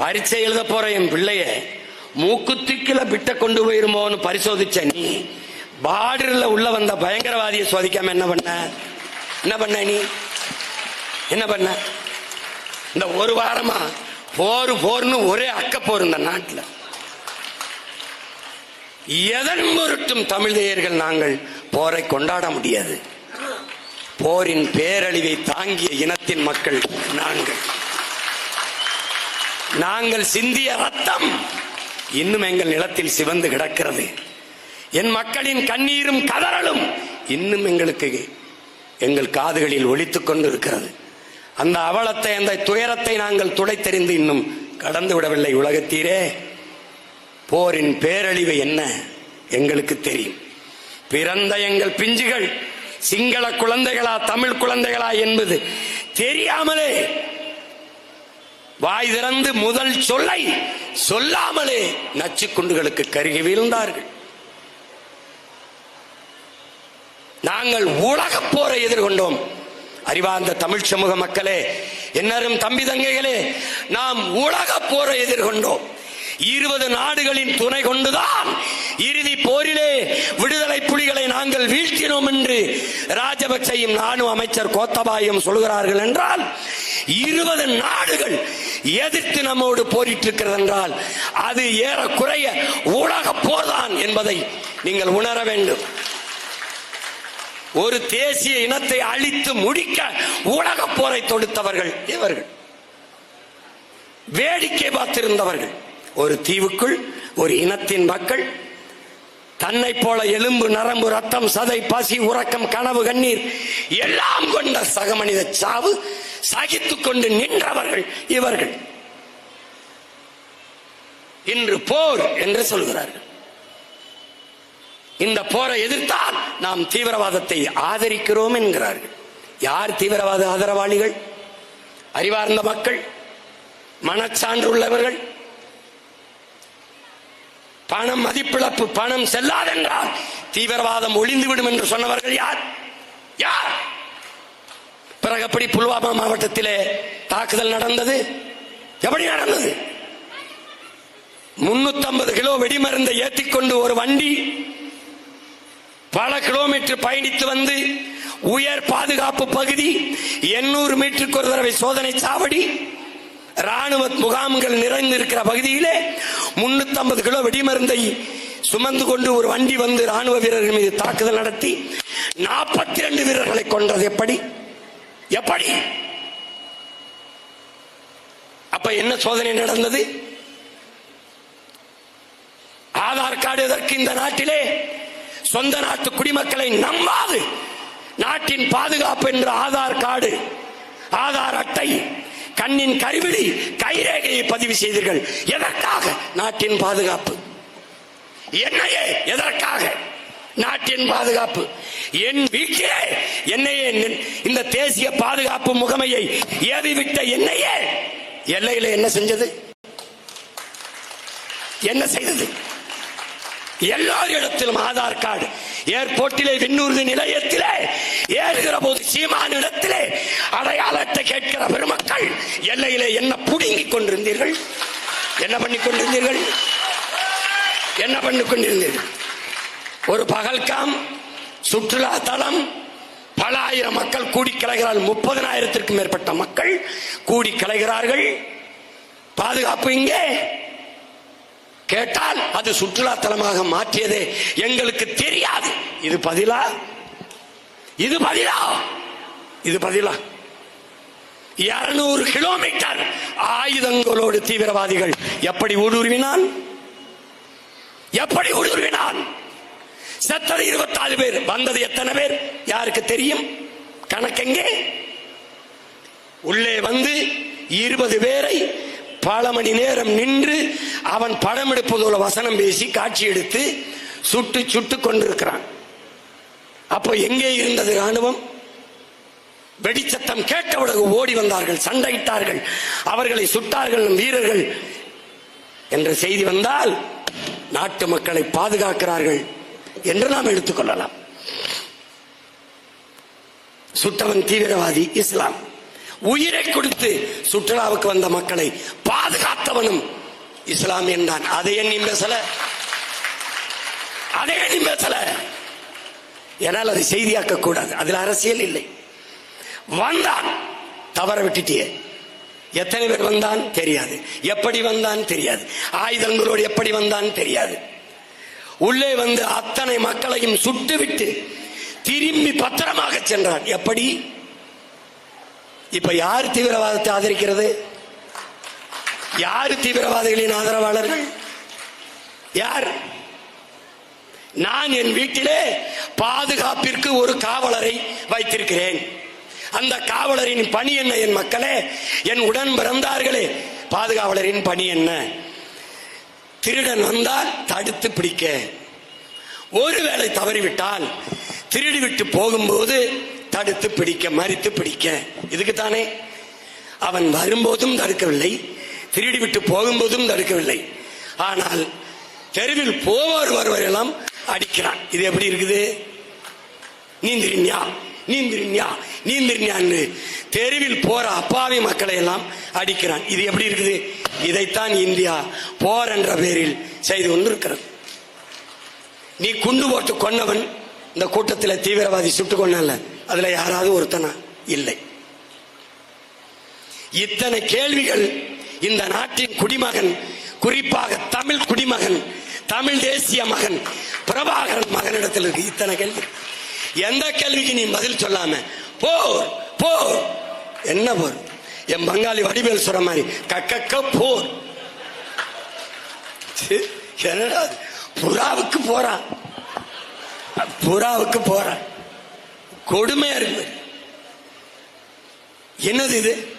பரீட்சை எழுத போற என் பிள்ளைய மூக்குத்திக்கில பிட்ட கொண்டு போயிருமோன்னு பரிசோதிச்ச நீ பார்டர்ல உள்ள வந்த பயங்கரவாதியை சோதிக்காம என்ன பண்ண? என்ன பண்ண நீ? என்ன பண்ண? இந்த ஒரு வாரமா போர் போர்னு ஒரே அக்க போர் இந்த நாட்டில். எதன் முருட்டும் தமிழேயர்கள் நாங்கள் போரை கொண்டாட முடியாது. போரின் பேரழிவை தாங்கிய இனத்தின் மக்கள் நாங்கள். நாங்கள் சிந்திய ரத்தம் இன்னும் எங்கள் நிலத்தில் சிவந்து கிடக்கிறது. என் மக்களின் கண்ணீரும் கதறலும் இன்னும் எங்களுக்கு எங்கள் காதுகளில் ஒலித்துக் கொண்டிருக்கிறது. அந்த அவலத்தை அந்த துயரத்தை நாங்கள் துடைத்தெறிந்து இன்னும் கடந்து விடவில்லை. உலகத்தீரே போரின் பேரழிவு என்ன எங்களுக்கு தெரியும். பிறந்த எங்கள் பிஞ்சுகள் சிங்கள குழந்தைகளா தமிழ் குழந்தைகளா என்பது தெரியாமலே வாய் திறந்து முதல் சொல்லை சொல்லாமலே நச்சு குண்டுகளுக்கு கருகி வீழ்ந்தார்கள். நாங்கள் உலக போரை எதிர்கொண்டோம். அறிவார்ந்த தமிழ் சமூக மக்களே என்னரும் தம்பி தங்கைகளே நாம் உலக போரை எதிர்கொண்டோம். இருபது நாடுகளின் துணை கொண்டுதான் இறுதி போரிலே விடுதலை புலிகளை நாங்கள் வீழ்த்தினோம் என்று ராஜபக்சையும் நானும் அமைச்சர் கோத்தபாயும் சொல்கிறார்கள் என்றால் இருபது நாடுகள் எதிர்த்து நம்மோடு போரிட்டிருக்கிறது என்றால் அது ஏறக்குறைய உலக போர்தான் என்பதை நீங்கள் உணர வேண்டும். ஒரு தேசிய இனத்தை அழித்து முடிக்க உலக போரை தொடுத்தவர்கள் இவர்கள். வேடிக்கை பார்த்திருந்தவர்கள். ஒரு தீவுக்குள் ஒரு இனத்தின் மக்கள் தன்னை போல எலும்பு நரம்பு ரத்தம் சதை பசி உறக்கம் கனவு கண்ணீர் எல்லாம் கொண்ட சக மனித சாவு சகித்து கொண்டு நின்றவர்கள் இவர்கள். இன்று போர் என்று சொல்கிறார்கள். இந்த போரை எதிர்த்தால் நாம் தீவிரவாதத்தை ஆதரிக்கிறோம் என்கிறார்கள். யார் தீவிரவாத ஆதரவாளிகள்? அறிவார்ந்த மக்கள் மனச்சான்றுள்ளவர்கள் பணம் மதிப்பிழப்பு பணம் செல்லாதென்றால் தீவிரவாதம் ஒளிந்துவிடும் என்று சொன்னவர்கள் யார்? யார்? பிறகு எப்படி புல்வாமா மாவட்டத்திலே தாக்குதல் நடந்தது? எப்படி நடந்தது? முன்னூத்தி கிலோ வெடிமருந்தை ஏற்றிக்கொண்டு ஒரு வண்டி பல கிலோமீட்டர் பயணித்து வந்து உயர் பாதுகாப்பு பகுதி எண்ணூறு மீட்டருக்கு ஒரு தடவை சோதனை சாவடி ராணுவ முகாம்கள் நிறைந்திருக்கிற பகுதியிலே முன்னூத்தி ஐம்பது கிலோ வெடிமருந்தை சுமந்து கொண்டு ஒரு வண்டி வந்து ராணுவ வீரர்கள் மீது தாக்குதல் நடத்தி நாற்பத்தி ரெண்டு வீரர்களை கொன்றது. எப்படி? எப்படி? அப்ப என்ன சோதனை நடந்தது? ஆதார் கார்டு எதற்கு இந்த நாட்டிலே? சொந்த நாட்டு குடிமக்களை நம்பாது. நாட்டின் பாதுகாப்பு என்ற ஆதார் கார்டு ஆதார் அட்டை கண்ணின் கருவிழி கைரேகையை பதிவு செய்தீர்கள். எதற்காக? நாட்டின் பாதுகாப்பு. என்னையே எதற்காக? நாட்டின் பாதுகாப்பு. என் வீட்டிலே என்னையே இந்த தேசிய பாதுகாப்பு முகமையை ஏவிவிட்ட என்னையே? எல்லையில என்ன செஞ்சது? என்ன செய்தது? எல்லாரிடத்திலும் ஆதார் கார்டு. ஏர்போர்ட்டிலே விண்ணூர்தி நிலையத்திலே ஏறுகிற போது சீமான இடத்திலே அடையாளத்தை கேட்கிற பெருமக்கள் எல்லையிலே என்ன புடுங்கிக் கொண்டிருந்தீர்கள்? என்ன பண்ணி கொண்டிருந்தீர்கள்? என்ன பண்ணி கொண்டிருந்தீர்கள்? ஒரு பகல்காம் சுற்றுலா தலம் பல ஆயிரம் மக்கள் கூடி கலைகிறார்கள். முப்பதனாயிரத்திற்கும் மேற்பட்ட மக்கள் கூடி கலைகிறார்கள். பாதுகாப்பு இங்கே. கேட்டால் அது சுற்றுலா தலமாக மாற்றியதே எங்களுக்கு தெரியாது. இது பதிலா? இது பதிலா? இது பதிலா? இருநூறு கிலோமீட்டர் ஆயுதங்களோடு தீவிரவாதிகள் எப்படி ஊடுருவினான்? எப்படி ஊடுருவினான்? செத்தது இருபத்தாறு பேர் வந்தது எத்தனை பேர்? யாருக்கு தெரியும்? கணக்கெங்கே? உள்ளே வந்து இருபது பேரை பல மணி நேரம் நின்று அவன் படம் எடுப்பதோல வசனம் பேசி காட்சி எடுத்து சுட்டு சுட்டு கொண்டிருக்கிறான். அப்போ எங்கே இருந்தது ராணுவம் வெடிச்சத்தம் கேட்டவுடனே ஓடி வந்தார்கள் சண்டையிட்டார்கள். அவர்களை சுட்டார்கள் வீரர்கள். என்ற செய்தி வந்தால் நாட்டு மக்களை பாதுகாக்கிறார்கள் என்று நாம் எடுத்துக்கொள்ளலாம் சுட்டவன் தீவிரவாதி இஸ்லாம். உயிரை கொடுத்து சுற்றுலாவுக்கு வந்த மக்களை பாதுகாத்தவனும் இஸ்லாமியன் தான் அதை எண்ணி பேசல. அதை எண்ணி பேசல. என்னால் அதை செய்தியாக்க கூடாது. அதில் அரசியல் இல்லை. வந்தான். தவற விட்டுட்டியே. எத்தனை பேர் வந்தான்? தெரியாது. எப்படி வந்தான்? தெரியாது. ஆயுதங்களோடு எப்படி வந்தான்? தெரியாது. உள்ளே வந்து அத்தனை மக்களையும் சுட்டுவிட்டு திரும்பி பத்திரமாக சென்றான். எப்படி? இப்ப யார் தீவிரவாதத்தை ஆதரிக்கிறது? யார் தீவிரவாதிகளின் ஆதரவாளர்கள்? யார்? நான் என் வீட்டிலே பாதுகாப்பிற்கு ஒரு காவலரை வைத்திருக்கிறேன். அந்த காவலரின் பணி என்ன என் மக்களே? என் உடன் பிறந்தார்களே பாதுகாவலரின் பணி என்ன? திருடன் வந்தால் தடுத்து பிடிக்க. ஒருவேளை தவறிவிட்டால் திருடிவிட்டு போகும்போது தடுத்து பிடிக்க மறித்து பிடிக்க. இதுக்கு தானே அவன் வரும்போதும் தடுக்கவில்லை. திருடி விட்டு போகும்போதும் தடுக்கவில்லை. ஆனால் தெருவில் போவார் வருவரெல்லாம் அடிக்கிறான். இது எப்படி இருக்குது? நீந்திரின்யா நீந்திரின்யா நீந்திரின்யான்னு தெருவில் போற அப்பாவி மக்களை எல்லாம் அடிக்கிறான். இது எப்படி இருக்குது? இதைத்தான் இந்தியா போர் என்ற பேரில் செய்து கொண்டிருக்கிறது. நீ குண்டு போட்டு கொன்னவன் இந்த கூட்டத்தில் தீவிரவாதி சுட்டு கொன்னல அதுல யாராவது ஒருத்தனா? இல்லை. இத்தனை கேள்விகள் இந்த நாட்டின் குடிமகன் குறிப்பாக தமிழ் குடிமகன் தமிழ் தேசிய மகன் பிரபாகரன் மகனிடத்தில் இருக்கு இத்தனை கேள்வி. எந்த கேள்விக்கு நீ பதில் சொல்லாம போர் போர். என்ன போர்? என் பங்காளி வடிவேல் சொல்ற மாதிரி கக்கக்க போர். என்னடா புறாவுக்கு போறான் புறாவுக்கு போறான் கொடுமையா இருக்கு. என்னது இது?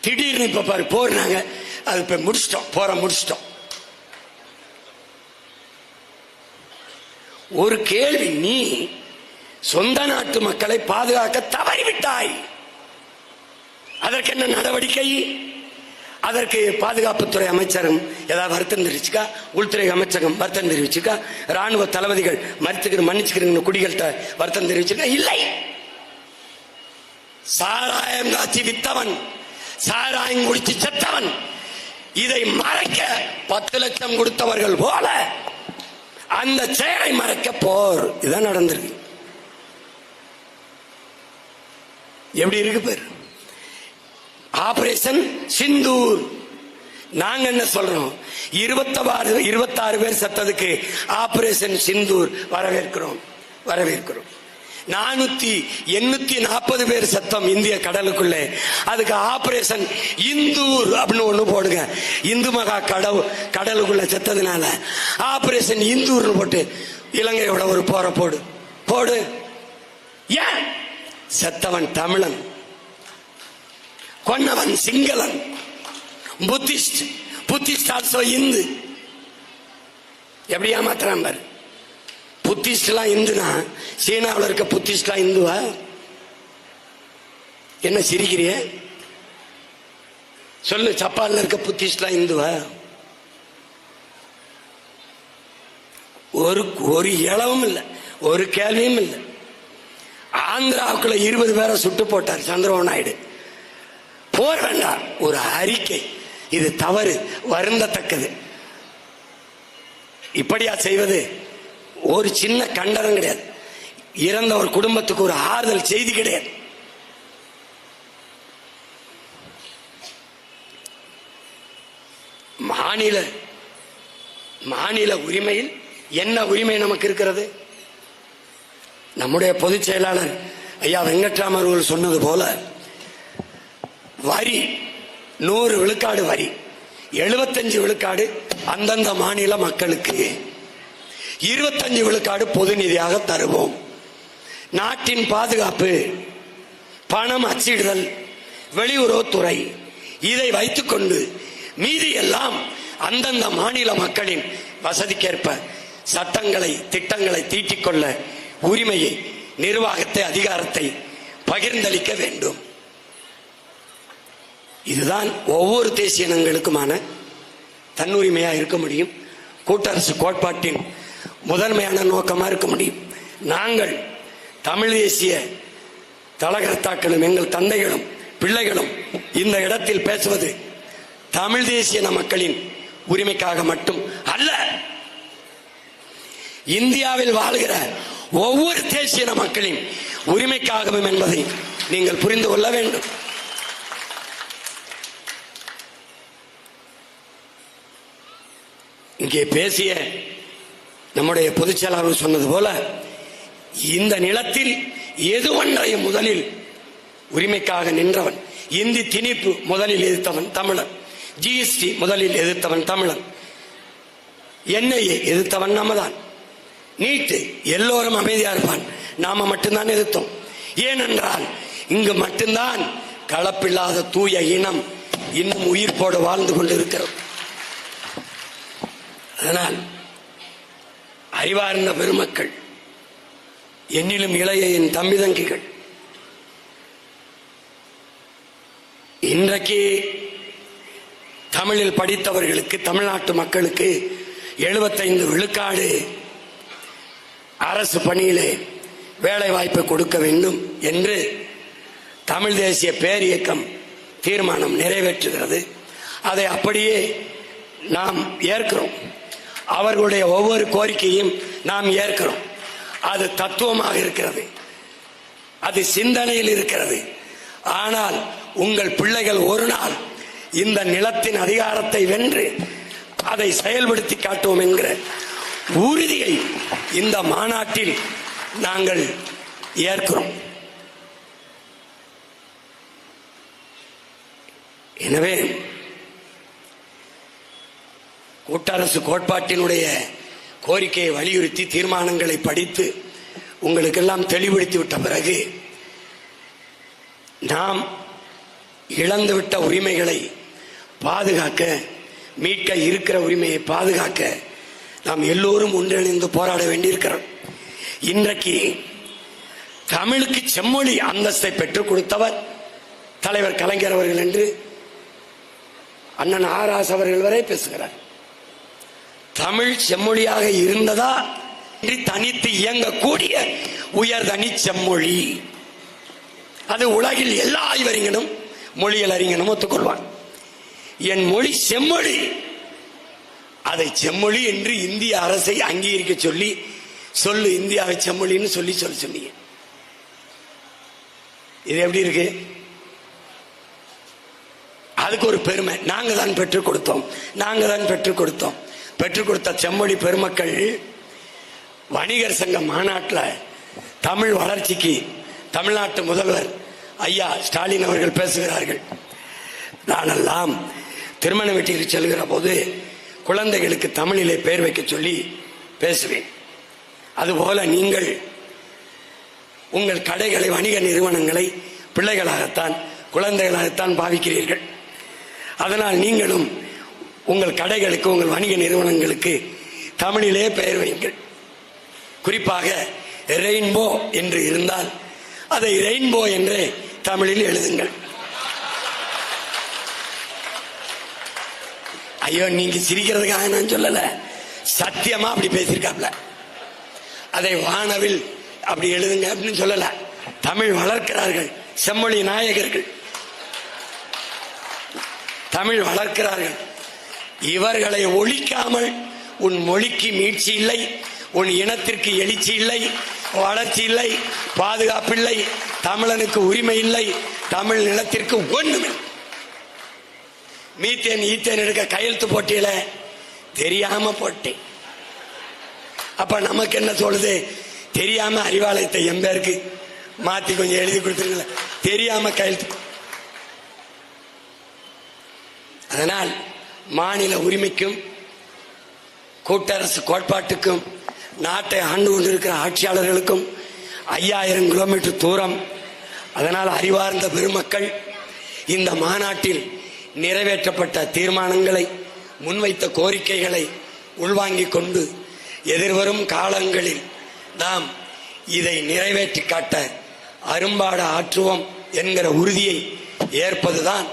திடீர்னு இப்ப பாரு போடுறாங்க. அது இப்ப முடிச்சிட்டோம். போற முடிச்சிட்டோம். ஒரு கேள்வி நீ சொந்த நாட்டு மக்களை பாதுகாக்க தவறிவிட்டாய். அதற்கு என்ன நடவடிக்கை? அதற்கு பாதுகாப்புத்துறை அமைச்சரும் ஏதாவது வருத்தம் தெரிவிச்சுக்கா? உள்துறை அமைச்சகம் வருத்தம் தெரிவிச்சுக்கா? ராணுவ தளபதிகள் மறுத்துக்கிற மன்னிச்சுக்கிறீங்க குடிகள்கிட்ட வருத்தம் தெரிவிச்சுக்கா? இல்லை. சாராயம் காட்சி வித்தவன் சாராயம் குடிச்சு செத்தவன் இதை மறைக்க பத்து லட்சம் கொடுத்தவர்கள் போல அந்த செயலை மறைக்க போர். இதான் நடந்திருக்கு. எப்படி இருக்கு பேர்? ஆபரேஷன் சிந்தூர். நாங்க என்ன சொல்றோம்? இருபத்தாறு இருபத்தாறு பேர் செத்ததுக்கு ஆபரேஷன் சிந்தூர் வரவேற்கிறோம். வரவேற்கிறோம். நானூத்தி எண்ணூத்தி நாற்பது பேர் சத்தம் இந்திய கடலுக்குள்ளே. அதுக்கு ஆபரேஷன் இந்தூர் அப்படின்னு ஒண்ணு போடுங்க. இந்து மகா கடவு கடலுக்குள்ள செத்ததுனால ஆபரேஷன் இந்தூர்னு போட்டு இலங்கையோட ஒரு போற போடு. போடு. ஏன்? செத்தவன் தமிழன். கொன்னவன் சிங்களன். புத்திஸ்ட். Buddhist also Hindu. எப்படி ஏமாத்துறான் பாரு. புத்திஸ்ட்லாம் இந்துனா சீனாவில் இருக்க புத்திஸ்ட்லாம் இந்துவா? என்ன சிரிக்கிறிய? சொல்லு ஜப்பான்ல இருக்க புத்திஸ்ட்லாம் இந்துவா? ஒரு ஒரு இளவும் இல்லை ஒரு கேள்வியும் இல்லை. ஆந்திராவுக்குள்ள இருபது பேரை சுட்டு போட்டார் சந்திரபாபு நாயுடு. போர் வேண்டாம் ஒரு அறிக்கை. இது தவறு. வருந்தத்தக்கது. இப்படியா செய்வது? ஒரு சின்ன கண்டனம் கிடையாது. இறந்த ஒரு குடும்பத்துக்கு ஒரு ஆறுதல் செய்தி கிடையாது. மாநில மாநில உரிமையில் என்ன உரிமை நமக்கு இருக்கிறது? நம்முடைய பொதுச் செயலாளர் ஐயா வெங்கட்ராமர் சொன்னது போல வரி. நூறு விழுக்காடு வரி. எழுபத்தஞ்சு விழுக்காடு அந்தந்த மாநில மக்களுக்கு. இருபத்தஞ்சு விழுக்காடு பொது நிதியாக தருவோம். நாட்டின் பாதுகாப்பு பணம் அச்சிடுதல் வெளியுறவுத்துறை இதை வைத்துக்கொண்டு மீதி எல்லாம் அந்தந்த மாநில மக்களின் வசதிக்கேற்ப சட்டங்களை திட்டங்களை தீட்டிக்கொள்ள உரிமையை நிர்வாகத்தை அதிகாரத்தை பகிர்ந்தளிக்க வேண்டும். இதுதான் ஒவ்வொரு தேசிய இனங்களுக்குமான தன்னுரிமையா இருக்க முடியும். கூட்டரசு கோட்பாட்டின் முதன்மையான நோக்கமா இருக்க முடியும். நாங்கள் தமிழ் தேசிய தலகர்த்தாக்களும் எங்கள் தந்தைகளும் பிள்ளைகளும் இந்த இடத்தில் பேசுவது தமிழ் தேசிய மக்களின் உரிமைக்காக மட்டும் அல்ல. இந்தியாவில் வாழ்கிற ஒவ்வொரு தேசிய மக்களின் உரிமைக்காகவும் என்பதை நீங்கள் புரிந்து கொள்ள வேண்டும். இங்கே பேசிய நம்முடைய பொதுச் செயலாளர் சொன்னது போல இந்த நிலத்தில் எதுவன்றையும் முதலில் உரிமைக்காக நின்றவன்? இந்தி திணிப்பு முதலில் எதிர்த்தவன் தமிழன். ஜிஎஸ்டி முதலில் எதிர்த்தவன் தமிழன். என்ஐஏ எதிர்த்தவன் நம்மதான். நீட்டு எல்லோரும் அமைதியா இருப்பான். நாம மட்டும்தான் எதிர்த்தோம். ஏனென்றால் இங்கு மட்டும்தான் கலப்பில்லாத தூய இனம் இன்னும் உயிர்ப்போடு வாழ்ந்து கொண்டிருக்கிறோம் அதனால் அறிவார்ந்த பெருமக்கள் என்னிலும் இளைய என் தம்பி தங்கிகள் இன்றைக்கு தமிழில் படித்தவர்களுக்கு தமிழ்நாட்டு மக்களுக்கு எழுபத்தைந்து விழுக்காடு அரசு பணியிலே வேலை வாய்ப்பு கொடுக்க வேண்டும் என்று தமிழ் தேசிய பேரியக்கம் தீர்மானம் நிறைவேற்றுகிறது. அதை அப்படியே நாம் ஏற்கிறோம். அவர்களுடைய ஒவ்வொரு கோரிக்கையும் நாம் ஏற்கிறோம். அது தத்துவமாக இருக்கிறது. அது சிந்தனையில் இருக்கிறது. ஆனால் உங்கள் பிள்ளைகள் ஒரு நாள் இந்த நிலத்தின் அதிகாரத்தை வென்று அதை செயல்படுத்தி காட்டுவோம் என்கிற உறுதியை இந்த மாநாட்டில் நாங்கள் ஏற்கிறோம். எனவே கூட்டரசு கோட்பாட்டினுடைய கோரிக்கையை வலியுறுத்தி தீர்மானங்களை படித்து உங்களுக்கெல்லாம் தெளிவுபடுத்தி விட்ட பிறகு நாம் இழந்துவிட்ட உரிமைகளை பாதுகாக்க மீட்க இருக்கிற உரிமையை பாதுகாக்க நாம் எல்லோரும் ஒன்றிணைந்து போராட வேண்டியிருக்கிறோம். இன்றைக்கு தமிழுக்கு செம்மொழி அந்தஸ்தை பெற்றுக் கொடுத்தவர் தலைவர் கலைஞர் அவர்கள் என்று அண்ணன் ஆராஸ் அவர்கள் வரை பேசுகிறார். தமிழ் செம்மொழியாக இருந்ததா? என்று தனித்து இயங்கக்கூடிய உயர்தனி செம்மொழி. அது உலகில் எல்லா ஆய்வறிஞனும் மொழியல் அறிஞனும் ஒத்துக்கொள்வான் என் மொழி செம்மொழி. அதை செம்மொழி என்று இந்திய அரசை அங்கீகரிக்க சொல்லி சொல்லு இந்தியாவை செம்மொழின்னு சொல்லி சொல்லி சொன்னீங்க. இது எப்படி இருக்கு? அதுக்கு ஒரு பெருமை. நாங்க தான் பெற்றுக் கொடுத்தோம். நாங்க தான் பெற்றுக் கொடுத்தோம். பெற்றுக் கொடுத்த செம்மொழி பெருமக்கள் வணிகர் சங்க மாநாட்டில் தமிழ் வளர்ச்சிக்கு தமிழ்நாட்டு முதல்வர் ஐயா ஸ்டாலின் அவர்கள் பேசுகிறார்கள். நானெல்லாம் திருமண வீட்டிற்கு செல்கிற போது குழந்தைகளுக்கு தமிழிலே பெயர் வைக்க சொல்லி பேசுவேன். அதுபோல நீங்கள் உங்கள் கடைகளை வணிக நிறுவனங்களை பிள்ளைகளாகத்தான் குழந்தைகளாகத்தான் பாவிக்கிறீர்கள். அதனால் நீங்களும் உங்கள் கடைகளுக்கு உங்கள் வணிக நிறுவனங்களுக்கு தமிழிலே பெயர் வையுங்கள். குறிப்பாக ரெயின்போ என்று இருந்தால் அதை ரெயின்போ என்று தமிழில் எழுதுங்கள். ஐயோ நீங்க சிரிக்கிறதுக்காக நான் சொல்லல. சத்தியமா அப்படி பேசியிருக்காப்ல. அதை வானவில் அப்படி எழுதுங்க அப்படின்னு சொல்லல. தமிழ் வளர்க்கிறார்கள். செம்மொழி நாயகர்கள். தமிழ் வளர்க்கிறார்கள். இவர்களை ஒழிக்காமல் உன் மொழிக்கு மீட்சி இல்லை உன் இனத்திற்கு எழுச்சி இல்லை வளர்ச்சி இல்லை பாதுகாப்பில்லை தமிழனுக்கு உரிமை இல்லை தமிழ் நிலத்திற்கு ஒன்றுமே மீத்தேன் ஈத்தேன் எடுக்க கையெழுத்து போட்டியில தெரியாம போட்டேன். அப்ப நமக்கு என்ன சொல்லுது தெரியாம அறிவாலயத்தை எம்பேருக்கு மாத்தி கொஞ்சம் எழுதி கொடுத்துருங்கள தெரியாம கையெழுத்து அதனால் மாநில உரிமைக்கும் கூட்டரசு கோட்பாட்டுக்கும் நாட்டை ஆண்டு கொண்டிருக்கிற ஆட்சியாளர்களுக்கும் ஐயாயிரம் கிலோமீட்டர் தூரம். அதனால் அறிவார்ந்த பெருமக்கள் இந்த மாநாட்டில் நிறைவேற்றப்பட்ட தீர்மானங்களை முன்வைத்த கோரிக்கைகளை உள்வாங்கிக் கொண்டு எதிர்வரும் காலங்களில் நாம் இதை நிறைவேற்றி காட்ட அரும்பாடு ஆற்றுவோம் என்கிற உறுதியை ஏற்பதுதான்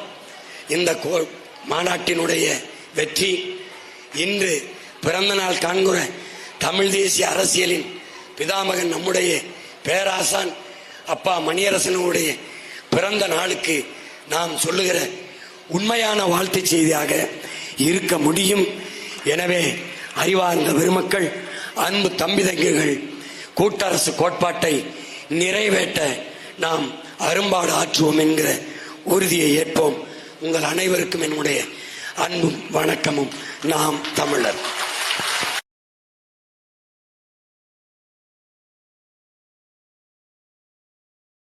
இந்த மாநாட்டினுடைய வெற்றி. இன்று பிறந்த நாள் காண்கிற தமிழ் தேசிய அரசியலின் பிதாமகன் நம்முடைய பேராசான் அப்பா மணியரசனுடைய பிறந்த நாளுக்கு நாம் சொல்லுகிற உண்மையான வாழ்த்து செய்தியாக இருக்க முடியும். எனவே அறிவார்ந்த பெருமக்கள் அன்பு தம்பி கூட்டரசு கோட்பாட்டை நிறைவேற்ற நாம் அரும்பாடு ஆற்றுவோம் என்கிற உறுதியை ஏற்போம். உங்கள் அனைவருக்கும் என்னுடைய அன்பும் வணக்கமும். நாம் தமிழர்.